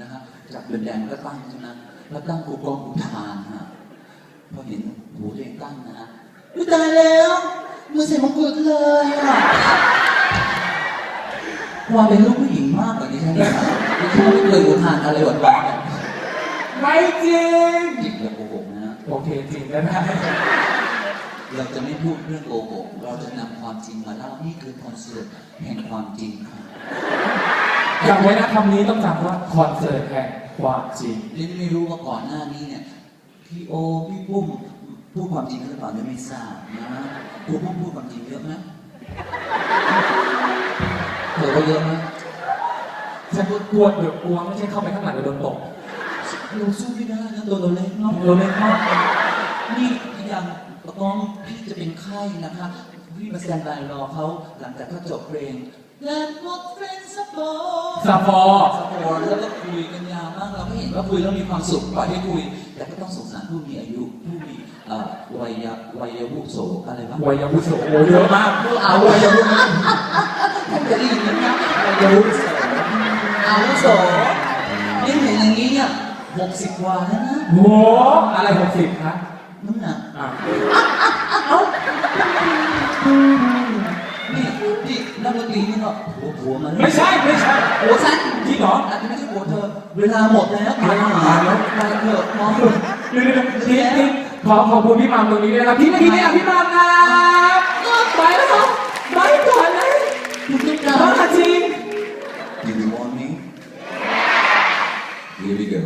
นะฮะจากเดือนแดงก็ตั้งใช่ไหมแล้วตั้งกูกองกูทานฮะพอเห็นหูตัวเองตั้งนะฮะอุ๊ยตายแล้วมือใส่มงกุฎเลยอะความเป็นลูกผู้หญิงมากกว่านี้ใช่ไหมครับดิฉันไม่เคยกูทานอะไรหวานๆไม่จริงจริงอย่าโกหกนะ โอเคจริงได้ไหมเราจะไม่พูดเรื่องโกหก เราจะนำความจริงมาเล่า นี่คือคอนเสิร์ตแห่งความจริงครับ จำไว้นะคำนี้ต้องจำว่าคอนเสิร์ตแห่งความจริงลินไม่รู้ว่าก่อนหน้านี้เนี่ยพี่โอพี่ปุ้มพูดความจริงหรือเปล่าเนี่ยไม่ทราบนะครูปุ้มพูดความจริงเยอะไหมเธอก็เยอะไหมฉันกลัวเดี๋ยวกลัวไม่ใช่เข้าไปข้างหลังจะโดนตกเราสู้ไม่ได้นะตัวเราเล็กเนาะเราเล่นมากนี่อีกอย่างประกองพี่จะเป็นไข้นะคะพี่ มาแซนบายรอเขาหลังจากเขาจบเพลง Let what friends support ซาฟอร์สปอร์ตแล้วก็คุยกันยาวมากเราก็เห็นว่าคุยแล้วมีความสุขปล่อยให้คุย แต่ก็ต้องสงสารผู้มีอายุผู้มีเอ่อวัยวัยวุโสอะไรวะวัยวุโสโอ้เยอะมากเอาวัยวุโสท่านจะได้ยินไหมครับวัยวุโสอาวุโสยิ่งเห็นอย่างนี้เนี่ยหกสิบกว่าแล้วนะโหอะไรหกสิบคะน้ำหนักอะ นี่นี่นักดนตรีนี่ก็ผัวผัวมันไม่ใช่ไม่ใช่ผัวฉันจริงเหรออาจจะไม่ใช่ผัวเธอ เวลาหมดแล้วเวลาหมดแล้วไปเถอะมองเดี๋ยวเดี๋ยวพี่พี่ขอขอบคุณพี่มามตรงนี้ด้วยนะพี่นะพี่นะพี่มามครับไปแล้วครับไปก่อนเลยพระจริง Do you want me? Here we go.